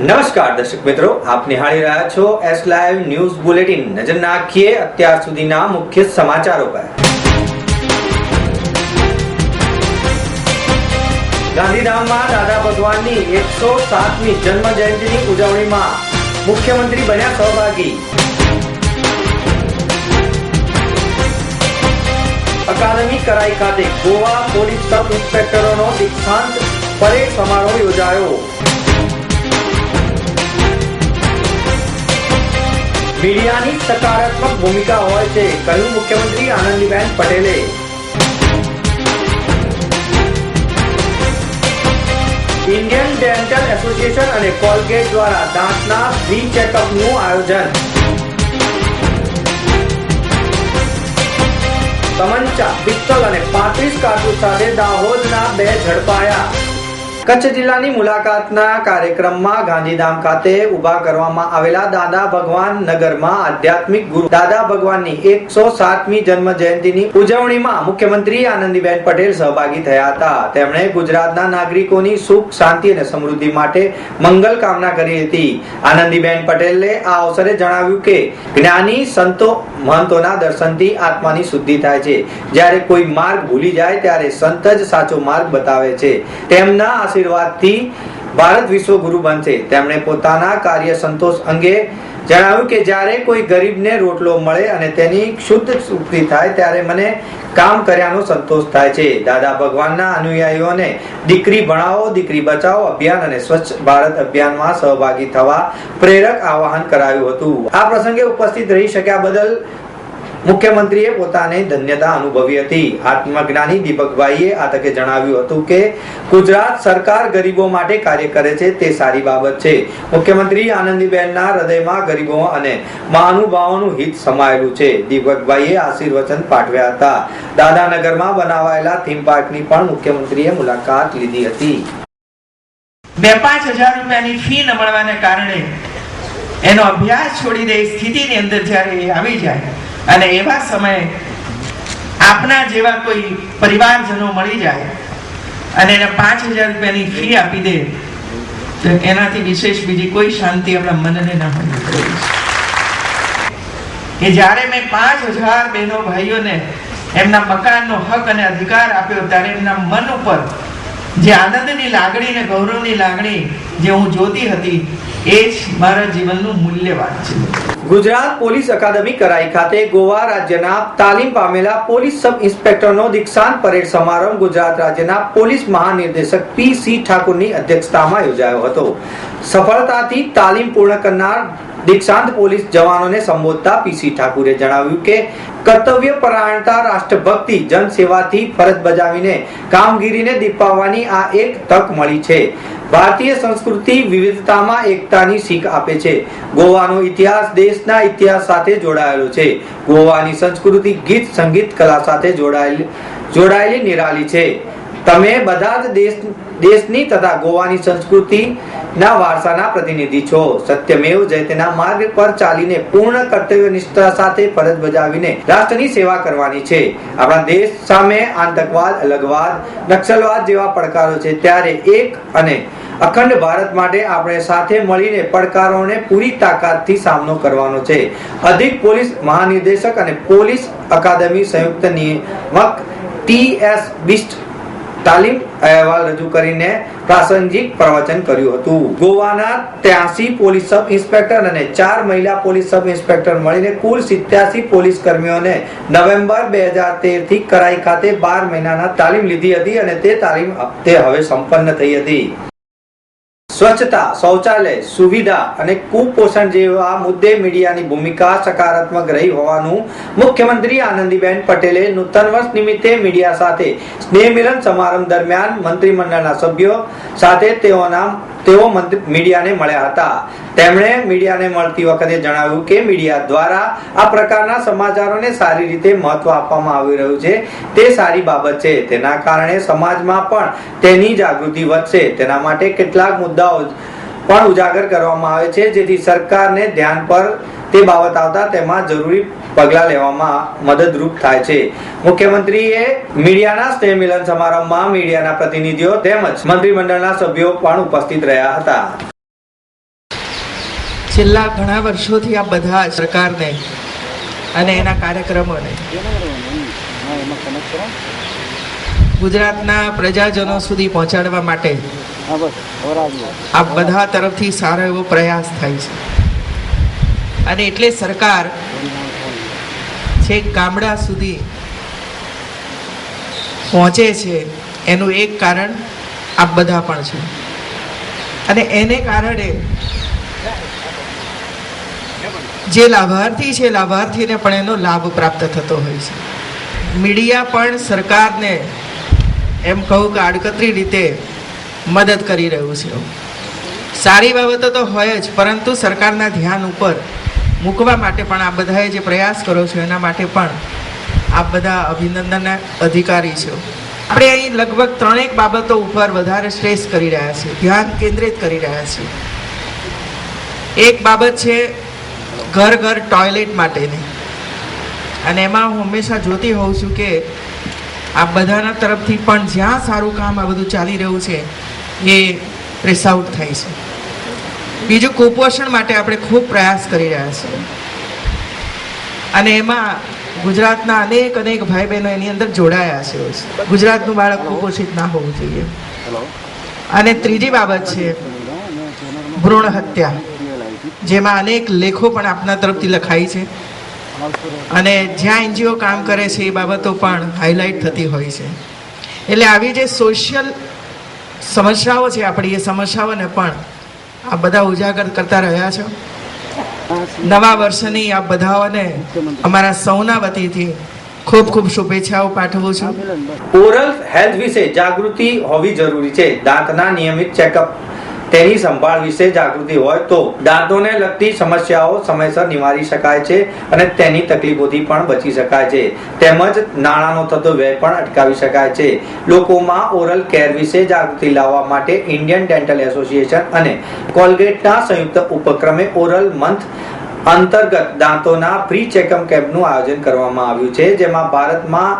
નમસ્કાર દર્શક મિત્રો, આપ નિહાળી રહ્યા છો એસ લાઈવ ન્યૂઝ બુલેટિન નજર નાખીએ અત્યાર સુધીના મુખ્ય સમાચારો પર. ગાંધીધામમાં દાદા ભગવાનની એકસો સાતમી જન્મ જયંતિની ઉજવણીમાં મુખ્યમંત્રી બન્યા સહભાગી. અકાદમી કરાઈ ખાતે ગોવા પોલીસ સબ ઇન્સ્પેક્ટરોનો દીક્ષાંત પરેડ સમારોહ યોજાયો. મીડિયાની સકારાત્મક ભૂમિકા હોય છે, કહ્યું મુખ્યમંત્રી આનંદીબેન પટેલે. ઇન્ડિયન ડેન્ટલ એસોસિએશન અને કોલગેટ દ્વારા દાંતના ફ્રી ચેકઅપનું આયોજન. તમંચા, પિત્તલ અને પાંત્રીસ કારતૂસ સાથે દાહોદના બે ઝડપાયા. કચ્છ જિલ્લાની મુલાકાતના કાર્યક્રમમાં ગાંધીધામ ખાતે ઊભા કરવામાં આવેલા દાદા ભગવાન નગરમાં આધ્યાત્મિક ગુરુ દાદા ભગવાનની એકસો સાતમી જન્મ જયંતિની ઉજવણીમાં મુખ્યમંત્રી આનંદીબેન પટેલ સહભાગી થયા હતા. તેમણે ગુજરાતના નાગરિકોની સુખ, શાંતિ અને સમૃદ્ધિ માટે મંગલ કામના કરી હતી. આનંદીબેન પટેલે આ અવસરે જણાવ્યું કે, જ્ઞાની સંતો મહંતોના દર્શનથી આત્માની શુદ્ધિ થાય છે. જ્યારે કોઈ માર્ગ ભૂલી જાય, ત્યારે સંત જ સાચો માર્ગ બતાવે છે. તેમના આશીર્વાદથી ભારત વિશ્વગુરુ બનશે. તેમણે પોતાના કાર્ય સંતોષ અંગે જણાવ્યું કે, જ્યારે કોઈ ગરીબને રોટલો મળે અને તેની શુદ્ધ શુદ્ધિ થાય, ત્યારે મને કામ કર્યાનો સંતોષ થાય છે. દાદા ભગવાનના અનુયાયીઓને, દીકરી ભણાવો, દીકરી બચાવો અભિયાન અને સ્વચ્છ ભારત અભિયાનમાં સહભાગી થવા પ્રેરક આહવાન કરાયું હતું. આ પ્રસંગે ઉપસ્થિત રહી શક્યા બદલ મુખ્યમંત્રીએ પોતાને ધન્યતા અનુભવી હતી. આત્મજ્ઞાની દીપકભાઈએ આ તકે જણાવ્યું હતું કે, ગુજરાત સરકાર ગરીબો માટે કાર્ય કરે છે, તે સારી બાબત છે. મુખ્યમંત્રી આનંદીબેનના હૃદયમાં ગરીબો અને મહાનુભાવોનું હિત સમાયેલું છે. દીપકભાઈએ આશીર્વચન પાઠવ્યા હતા. દાદાનગરમાં બનાવાયેલા થીમ પાર્કની પણ મુખ્યમંત્રીએ મુલાકાત લીધી હતી. બે પાંચ હજાર રૂપિયાની ફી ન મળવાને કારણે એનો અભ્યાસ છોડી દે, સ્થિતિની અંદર જ્યારે આવી જાય, અને એવા સમયે આપના જેવા કોઈ પરિવારજનો મળી જાય, અને એને પાંચ હજાર રૂપિયાની ફી આપી દે, તો એનાથી વિશેષ બીજી કોઈ શાંતિ આપણા મનને ના મળી કે જ્યારે મેં પાંચ હજાર બહેનો ભાઈઓને એમના મકાનનો હક અને અધિકાર આપ્યો, ત્યારે એમના મન ઉપર જે આનંદની લાગણી ને ગૌરવની લાગણી જે હું જોતી હતી, એ જ મારા જીવનનું મૂલ્યવાન છે. ગુજરાત પોલીસ અકાદમી કરાઈ ખાતે ગોવા રાજ્યના તાલીમ પામેલા પોલીસ સબ ઇન્સ્પેક્ટરનો દીક્ષાંત પરેડ સમારંભ ગુજરાત રાજ્યના પોલીસ મહાનિર્દેશક પી સી ઠાકુરની અધ્યક્ષતામાં યોજાયો હતો. સફળતાથી તાલીમ પૂર્ણ કરનાર દીક્ષાંત પોલીસ જવાનોને સંબોધતા પીસી ઠાકુરે જણાવ્યું કે કર્તવ્ય પરાયણતા રાષ્ટ્રભક્તિ, જનસેવાથી ફરજ બજાવીને કામગીરીને દીપાવવાની આ એક તક મળી છે. ભારતીય સંસ્કૃતિ વિવિધતામાં એકતાની શીખ આપે છે. ગોવાનો ઇતિહાસ દેશના ઇતિહાસ સાથે જોડાયેલો છે. ગોવાની સંસ્કૃતિ ગીત સંગીત કલા સાથે જોડાયેલી જોડાયેલી નિરાલી છે. તમે બધા જ દેશ દેશની તથા ગોવાની સંસ્કૃતિ ના વારસાના પ્રતિનિધિ છો. સત્યમેવ જયતેના માર્ગ પર ચાલીને પૂર્ણ કર્તવ્ય નિષ્ઠા સાથે ફરજ બજાવીને રાષ્ટ્રની સેવા કરવાની છે. આપણા દેશ સામે આતંકવાદ, અલગવાદ, નક્સલવાદ જેવા પડકારો છે. ત્યારે એક અને અખંડ ભારત માટે આપણે સાથે મળીને પડકારોને પૂરી તાકાતથી સામનો કરવાનો છે. અધિક પોલીસ મહાનિર્દેશક અને પોલીસ અકાદમી સંયુક્ત નિયામક ટી એસ બિસ્ટ તાલીમ અહેવાલ રજૂ કરીને પ્રાસંગિક પ્રવચન કર્યું હતું. ગોવાના ત્યાસી પોલીસ સબ ઇન્સ્પેક્ટર અને ચાર મહિલા પોલીસ સબ ઇન્સ્પેક્ટર મળીને કુલ સિત્યાસી પોલીસ કર્મીઓને નવેમ્બર બે હજાર તેરથી કરાઈ ખાતે બાર મહિનાના તાલીમ લીધી હતી અને તે તાલીમ તે હવે સંપન્ન થઈ હતી. સ્વચ્છતા, શૌચાલય, સુવિધા અને કુપોષણ જેવા મુદ્દે મીડિયાની ભૂમિકા સકારાત્મક રહી હોવાનું મુખ્યમંત્રી આનંદીબેન પટેલે નૂતન વર્ષ નિમિત્તે મીડિયા સાથે સ્નેહ મિલન સમારંભ દરમિયાન મંત્રીમંડળના સભ્યો સાથે તેઓના તેઓ મીડિયાને મળ્યા હતા. તેમણે મીડિયાને મળતી વખતે જણાવ્યું કે મીડિયા દ્વારા આ પ્રકારના સમાચારોને સારી રીતે મહત્વ આપવામાં આવી રહ્યું છે. તે સારી બાબત છે. તેના કારણે સમાજમાં પણ તેની જાગૃતિ વધશે. તેના માટે કેટલાક મુદ્દાઓ પણ ઉજાગર કરવામાં આવે છે. જેથી સરકારને ધ્યાન પર તે બાબત આવતા તેમાં જરૂરી પગલાં લેવામાં મદદરૂપ થાય છે. મુખ્યમંત્રીએ મીડિયાના સ્નેહ મિલન સમારંભમાં મીડિયાના પ્રતિનિધિઓ તેમજ મંત્રીમંડળના સભ્યો પણ ઉપસ્થિત રહ્યા હતા. છેલ્લા ઘણા વર્ષોથી આ બધા સરકારને અને એના કાર્યક્રમોને ગુજરાતના પ્રજાજનો સુધી પહોંચાડવા માટે આ બધા તરફથી સારો એવો પ્રયાસ થાય છે. અને એટલે સરકાર છેક ગામડા સુધી પહોંચે છે. એનું એક કારણ આ બધા પણ છે. અને એને કારણે જે લાભાર્થી છે, લાભાર્થીને પણ એનો લાભ પ્રાપ્ત થતો હોય છે. મીડિયા પણ સરકારને એમ કહું કે આડકતરી રીતે મદદ કરી રહ્યું છે. સારી બાબતો તો હોય જ, પરંતુ સરકારના ધ્યાન ઉપર મૂકવા માટે પણ આ બધાએ જે પ્રયાસ કર્યો છે, એના માટે પણ આ બધા અભિનંદનના અધિકારી છે. આપણે અહીં લગભગ ત્રણેક બાબતો ઉપર વધારે સ્ટ્રેસ કરી રહ્યા છીએ, ધ્યાન કેન્દ્રિત કરી રહ્યા છીએ. એક બાબત છે ઘર ઘર ટોયલેટ માટેની. અને એમાં હું હંમેશા જોતી હોઉં છું કે આ બધાના તરફથી પણ જ્યાં સારું કામ આ બધું ચાલી રહ્યું છે, એ પ્રેસ આઉટ થાય છે. બીજું કુપોષણ માટે આપણે ખૂબ પ્રયાસ કરી રહ્યા છીએ. અને એમાં ગુજરાતના અનેક અનેક ભાઈ બહેનો એની અંદર જોડાયા છે. ગુજરાતનું બાળક કુપોષિત ના હોવું જોઈએ. અને ત્રીજી બાબત છે ભ્રૂણ હત્યા જેમાં અનેક લેખો પણ આપના તરફથી લખાઈ છે. અને જ્યાં એનજીઓ કામ કરે છે એ બાબતો પણ હાઇલાઇટ થતી હોય છે. એટલે આવી જે સોશિયલ સમસ્યાઓ છે આપણી એ સમસ્યાઓને પણ આ બધા ઉજાગર કરતા રહ્યા છો? નવા વર્ષની આ બધાઓને અમારા સૌના વતીથી ખૂબ ખૂબ શુભેચ્છાઓ પાઠવું છું. ઓરલ હેલ્થ વિશે જાગૃતિ હોવી જરૂરી છે. દાંતના નિયમિત ચેકઅપ તેની સંભાળ વિશે જાગૃતિ હોય તો દાંતોને લગતી સમસ્યાઓ સમયસર નિવારી શકાય છે અને તેની તકલીફોથી પણ બચી શકાય છે. તેમજ નાણાંનો થતો વ્યય પણ અટકાવી શકાય છે. લોકોમાં ઓરલ કેર વિશે જાગૃતિ લાવવા માટે ઇન્ડિયન ડેન્ટલ એસોસિએશન અને કોલગેટના સંયુક્ત ઉપક્રમે ઓરલ મંથ અંતર્ગત દાંતોના પ્રી ચેકઅપ કેમ્પનું આયોજન કરવામાં આવ્યું છે, જેમાં ભારતમાં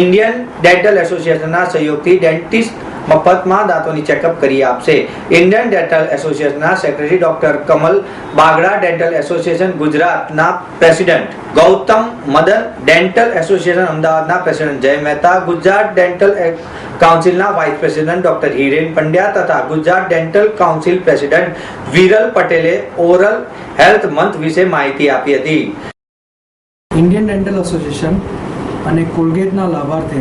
ઇન્ડિયન ડેન્ટલ એસોસિએશનના સહયોગથી ડેન્ટિસ્ટ મફતમાં દાંતોની ચેકઅપ કરી આપશે. ઇન્ડિયન ડેન્ટલ એસોસિએશનના secretary doctor Kamal Bagda dental association ગુજરાતના president Gautam Madan dental association અમદાવાદના president Jay Mehta, Gujarat dental કાઉન્સિલના vice president doctor Hiren Pandya તથા Gujarat dental council president Viral પટેલે ઓરલ હેલ્થ મંથ વિશે માહિતી આપી હતી. ઇન્ડિયન ડેન્ટલ એસોસિએશન અને કોલગેટના લાભાર્થે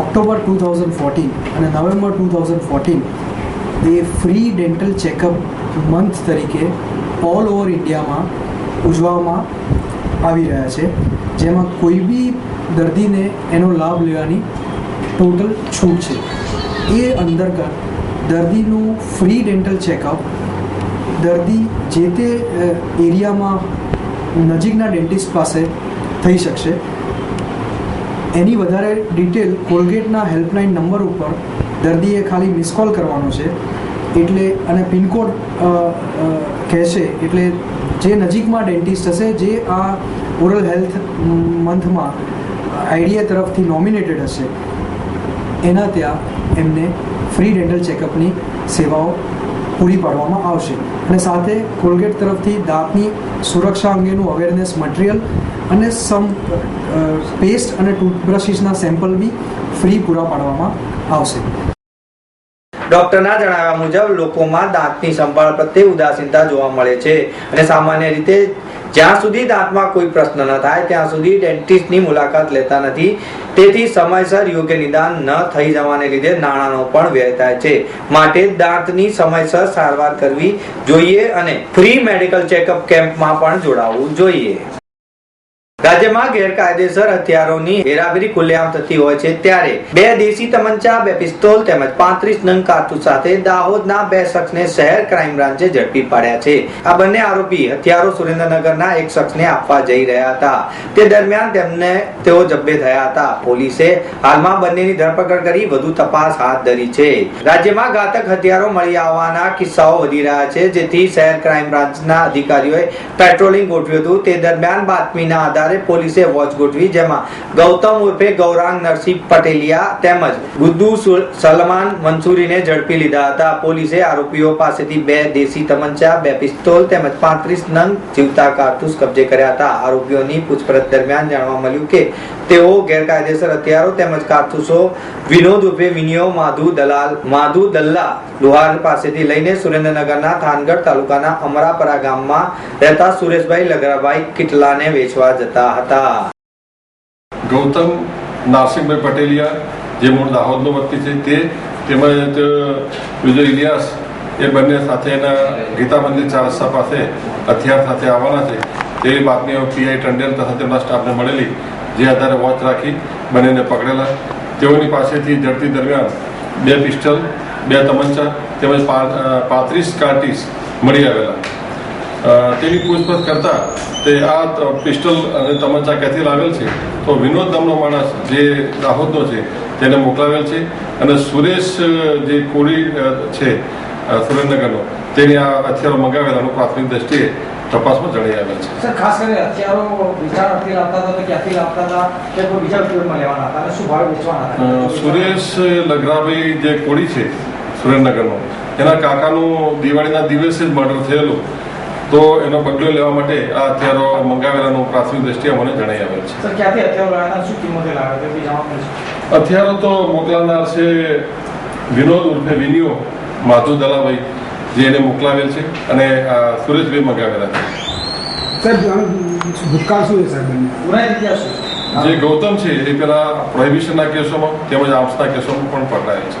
ઓક્ટોબર ટુ થાઉઝન્ડ ફોર્ટીન અને November two thousand fourteen a free dental checkup month તરીકે ઓલ ઓવર ઇન્ડિયામાં ઉજવવામાં આવી રહ્યા છે. જેમાં કોઈ બી દર્દીને એનો લાભ લેવાની ટોટલ છૂટ છે. એ અંતર્ગત દર્દીનું ફ્રી ડેન્ટલ ચેકઅપ દર્દી જે તે એરિયામાં નજીકના ડેન્ટિસ્ટ પાસે થઈ શકશે. એની વધારે ડિટેલ કોલગેટના હેલ્પલાઇન નંબર ઉપર દર્દીએ ખાલી મિસ કોલ કરવાનો છે. એટલે અને પિનકોડ કહેશે. એટલે જે નજીકમાં ડેન્ટિસ્ટ હશે, જે આ ઓરલ હેલ્થ મંથમાં આઈડિયા તરફથી નોમિનેટેડ હશે, એના ત્યાં એમને ફ્રી ડેન્ટલ ચેકઅપની સેવાઓ પૂરી પાડવામાં આવશે. અને સાથે કોલગેટ તરફથી દાંતની સુરક્ષા અંગેનું અવેરનેસ મટીરિયલ અને સમ પેસ્ટ અને ટૂથબ્રશીસના સેમ્પલ બી ફ્રી પૂરા પાડવામાં આવશે. ડોક્ટરના જણાવ્યા મુજબ લોકોમાં દાંતની સંભાળ પ્રત્યે ઉદાસીનતા જોવા મળે છે અને સામાન્ય રીતે જ્યાં સુધી દાંતમાં કોઈ પ્રશ્ન ન થાય, ત્યાં સુધી ડેન્ટિસ્ટની મુલાકાત લેતા નથી. તેથી સમયસર યોગ્ય નિદાન ન થઈ જવાને લીધે નાણાંનો પણ વ્યય થાય છે. માટે દાંતની સમયસર સારવાર કરવી જોઈએ અને ફ્રી મેડિકલ ચેકઅપ કેમ્પમાં પણ જોડાવવું જોઈએ. રાજ્યમાં ગેરકાયદેસર હથિયારોની હેરાફેરી ખુલ્લેઆમ થતી હોય છે ત્યારે બે દેશી તમંચા બે પિસ્તોલ તેમજ પાંત્રીસ નંગ કારતૂસ સાથે દાહોદના બે શખ્સને શહેર ક્રાઇમ બ્રાન્ચે ઝડપી પાડ્યા છે. આ બંને આરોપી હથિયારો સુરેન્દ્રનગરના એક શખ્સને આપવા જઈ રહ્યા હતા. તે દરમિયાન તેમને તેઓ જબ્બે થયા હતા. પોલીસે હાલમાં બંનેની ધરપકડ કરી વધુ તપાસ હાથ ધરી છે. રાજ્યમાં ઘાતક હથિયારો મળી આવવાના કિસ્સાઓ વધી રહ્યા છે, જેથી શહેર ક્રાઇમ બ્રાન્ચના અધિકારીઓએ પેટ્રોલિંગ ગોઠવ્યું હતું. તે દરમિયાન બાતમીના આધારે આધારે પોલીસે વોચ ગોઠવી જેમાં ગૌતમ ઉર્ફે ગૌરાંગ નરસિંહ પટેલિયા તેમજ ગુદ્દુ સલમાન મંસૂરીને ઝડપી લીધા હતા. પોલીસે આરોપીઓ પાસેથી બે દેશી તમંચા, બે પિસ્તોલ તેમજ પાંત્રીસ નંગ જીવતા કારતૂસ કબજે કર્યા હતા. આરોપીઓની પૂછપરછ દરમિયાન જાણવા મળ્યું કે તેઓ ગેરકાયદેસર હથિયારો તેમજ કારતૂસો વિનોદ ઉર્ફે વિનિયો માધુ દલાલ, માધુ દલ્લા લુહાર પાસેથી લઈને સુરેન્દ્રનગરના થાનગઢ તાલુકાના અમરાપરા ગામમાં રહેતા સુરેશભાઈ લગરાભાઈ કિટલાને વેચવા જતા હતા. ગૌતમ નારસિંહભાઈ પટેલિયા, જે મૂળ દાહોદનો વતની છે, તે તેમજ બીજો ઇલિયાસ, એ બંને સાથે એના ગીતા મંદિર ચાર પાસે હથિયાર સાથે આવવાના છે. તેવી બાતમીઓ પીઆઈ ટંડેલ તથા તેમના સ્ટાફને મળેલી, જે આધારે વોચ રાખી બંનેને પકડેલા. તેઓની પાસેથી ઝડપી દરમિયાન બે પિસ્ટલ, બે તમંચા તેમજ પાંત્રીસ કાર્ટીસ મળી આવેલા. તેની પૂછપરછ કરતા તે આ પિસ્ટલ અને તમંચા ક્યાંથી લાવેલ છે. તો વિનોદ નામનો માણસ જે દાહોદનો છે તેને મોકલાવેલ છે. અને સુરેશ જે કોળી છે સુરેન્દ્રનગરનો તેની આ હથિયારો મંગાવેલાનું પ્રાથમિક દ્રષ્ટિએ તપાસમાં જણાઈ આવેલ છે. સર ખાસ કરીને હથિયારો વિચાર અર્થે લાવતા હતા તો ક્યાંથી લાવતા હતા? કે કોઈ બીજા ઉપયોગમાં લેવાના હતા? અને શું ભાવે વેચવાના હતા? સુરેશ લગરાભાઈ જે કોળી છે સુરેન્દ્રનગરનો એના કાકાનું દિવાળીના દિવસે જ મર્ડર થયેલું. તો એનો બદલો લેવા માટે આ હથિયારો મંગાવેલાનું પ્રાથમિક દ્રષ્ટિએ મને જણાઈ આવેલ છે. હથિયારો હથિયારો તો મોકલાનાર છે વિનોદ ઉર્ફે વિનિયો માધુ દલાભાઈ જે એને મોકલાવેલ છે અને આ સુરેશભાઈ મંગાવેલા છે. જે ગૌતમ છે એ પેલા પ્રોહિબિશનના કેસોમાં તેમજ આર્મ્સના કેસોમાં પણ પકડાયેલ છે.